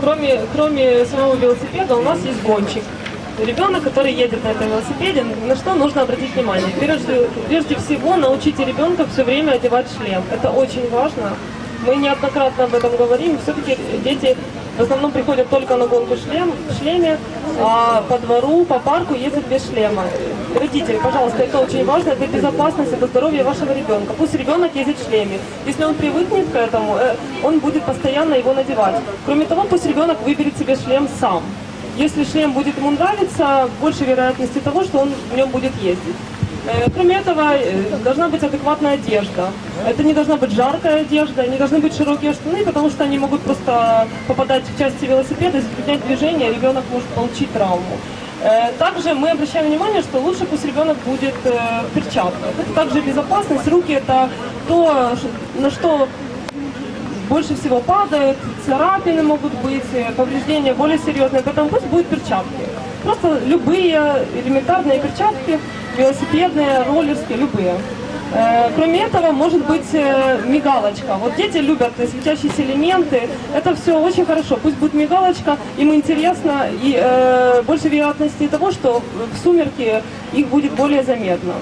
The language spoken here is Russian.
кроме, кроме самого велосипеда у нас есть гонщик. Ребенок, который едет на этом велосипеде, на что нужно обратить внимание? Прежде, прежде всего, научите ребенка все время одевать шлем. Это очень важно. Мы неоднократно об этом говорим. Все-таки дети в основном приходят только на гонку шлем, в шлеме, а по двору, по парку ездят без шлема. Родители, пожалуйста, это очень важно, это безопасность, это здоровье вашего ребенка. Пусть ребенок ездит в шлеме. Если он привыкнет к этому, э, он будет постоянно его надевать. Кроме того, пусть ребенок выберет себе шлем сам. Если шлем будет ему нравиться, больше вероятности того, что он в нем будет ездить. Э, Кроме этого, э, должна быть адекватная одежда. Это не должна быть жаркая одежда, не должны быть широкие штаны, потому что они могут просто попадать в части велосипеда, затруднять движение, ребенок может получить травму. Э, Также мы обращаем внимание, что лучше пусть ребенок будет в перчатках. Это также безопасность. Руки это то, на что больше всего падают, царапины могут быть, повреждения более серьезные, поэтому пусть будут перчатки. Просто любые элементарные перчатки, велосипедные, роллерские, любые. Э, Кроме этого, может быть э, мигалочка. Вот дети любят светящиеся элементы. Это все очень хорошо. Пусть будет мигалочка, им интересно, и э, больше вероятности того, что в сумерки их будет более заметно.